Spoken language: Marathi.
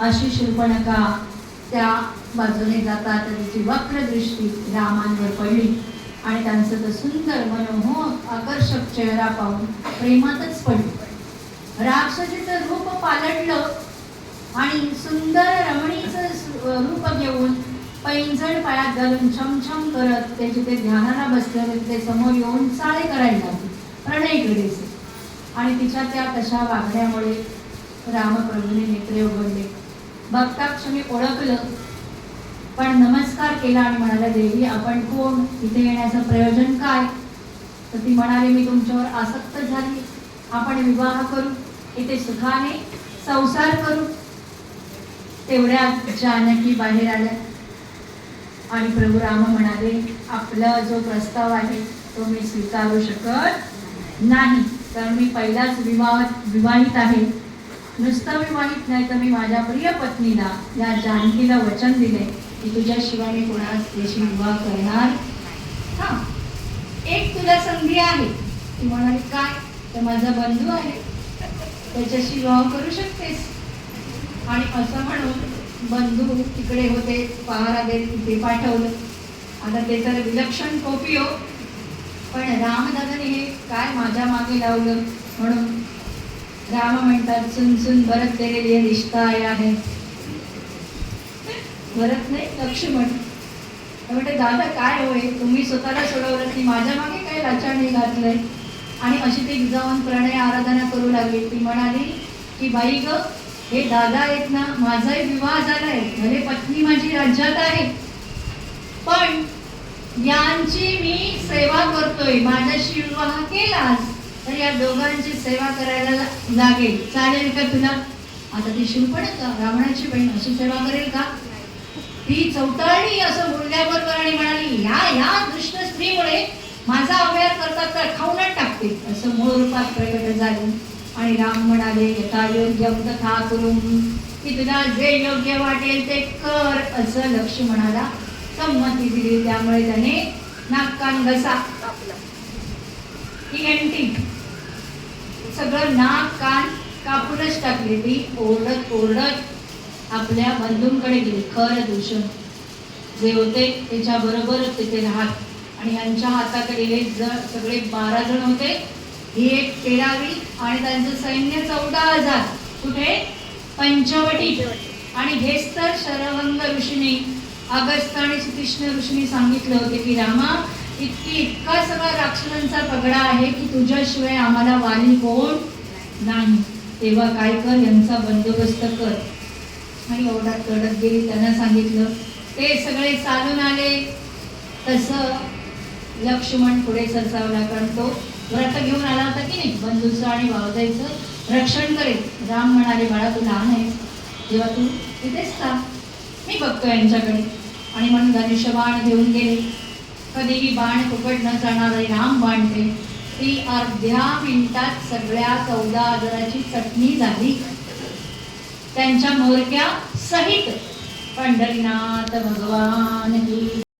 अशी शिल्पणका त्या बाजूने जातात तिची वक्र दृष्टी रामांवर पडली. आणि त्यांचं तर सुंदर मनमोहक आकर्षक चेहरा पाहून प्रेमातच पडली. राक्षसीचं रूप पालटलं आणि सुंदर रमणीचं रूप घेऊन पैंजण पायात घालून छमछम करत ते जिथे ध्यानाला बसलेले ते समोर येऊन चाळे करायला लागले. प्रणय आणि तिच्या त्या तशा वागण्यामुळे रामप्रभूने नेत्रे उघडले. बघता मी ओळखलं. पण नमस्कार केला आणि म्हणाला देवी आपण कोण? इथे येण्याचं प्रयोजन काय? तर ती म्हणाली मी तुमच्यावर आसक्त झाली. आपण विवाह करू. इथे सुखाने संसार करू. तेवढ्या जानकी बाहेर आल्या. आणि प्रभू राम म्हणाले आपला जो प्रस्ताव आहे तो मी स्वीकारू शकत नाही. कारण मी पहिलाच विवाह विवाहित आहे. नुसतं मी माहीत नाही तर मी माझ्या प्रिय पत्नीला या जानकीला वचन दिले की तुझ्याशिवाय मी कोणास देशी विवाह करणार हा. एक तुला संधी आहे. ती म्हणाली काय? तर माझा बंधू आहे. त्याच्याशी विवाह करू शकतेस. आणि असं म्हणून बंधू तिकडे होते पहारा देत तिथे पाठवलं. आता ते तर विलक्षण कोपी हो. पण रामदादाने हे काय माझ्या मागे लावलं? म्हणून राम म्हणतात सुन सुन भरत तेरे लिए रिश्ता आया है. भरत नाही लक्ष्मण. तर म्हणते दादा काय होय तुम्ही स्वतःला सोडवलं की माझ्या मागे काय लाचाणी घातलंय? आणि अशी ती जाऊन प्रणय आराधना करू लागली. ती म्हणाली की बाई ग हे दादा आहेत ना माझाही विवाह झालाय. भले पत्नी माझी राज्यात आहे पण यांची मी सेवा करतोय. माझ्याशी विवाह केलास. तर या दोघांची सेवा करायला लागेल. चालेल का तुला? आता ती शिरपण रावणाची बहीण अशी सेवा करेल का? ती चौताळणी असं बोलल्याबरोबर आणि म्हणाली या या दुष्ट स्त्रीमुळे माझा अभ्यास करतात तर खाऊनच टाकते असं मूळ रूपात प्रकट झालं. आणि राम म्हणाले यथा योग्य तथा करून की तुला जे योग्य वाटेल ते कर असं लक्ष्मणाला संमती दिली. त्यामुळे त्याने नाकान घसा ही एंटी सगळं नाक कान कापूनच टाकले ती. ओरडत ओरडत आपल्या बंधूंकडे गेली. खरं दूषण जे होते त्याच्या बरोबरच तिथे राहत. आणि यांच्या हाताकडे हे सगळे बारा जण होते. ही एक तेरावी आणि त्यांचं सैन्य चौदा हजार कुठे? पंचवटी. आणि हेच तर शरभंग ऋषीने अगस्त आणि सुकृष्ण ऋषीने सांगितलं होते की रामा इतकी इतका सगळा राक्षसांचा पगडा आहे की तुझ्याशिवाय आम्हाला वाली कोण नाही. तेव्हा काय कर यांचा बंदोबस्त कर. आणि एवढा तडत गेली त्यांना सांगितलं. ते सगळे चालून आले. तसं लक्ष्मण पुढे सरसावला कारण तो व्रत घेऊन आला होता की नाही? बंधूचं आणि वावजायचं रक्षण करेल. राम म्हणाले बाळा तू लहान आहेस. जेव्हा तू तिथेच का मी बघतो यांच्याकडे. आणि म्हणून धनुष्यबाण घेऊन गेले. कधीही बाण फुकट न जाणारे राम बाणते ती अर्ध्या मिनिटात सगळ्या चौदा आजाराची चटणी झाली. त्यांच्या मोरक्या सहित पंढरीनाथ भगवान की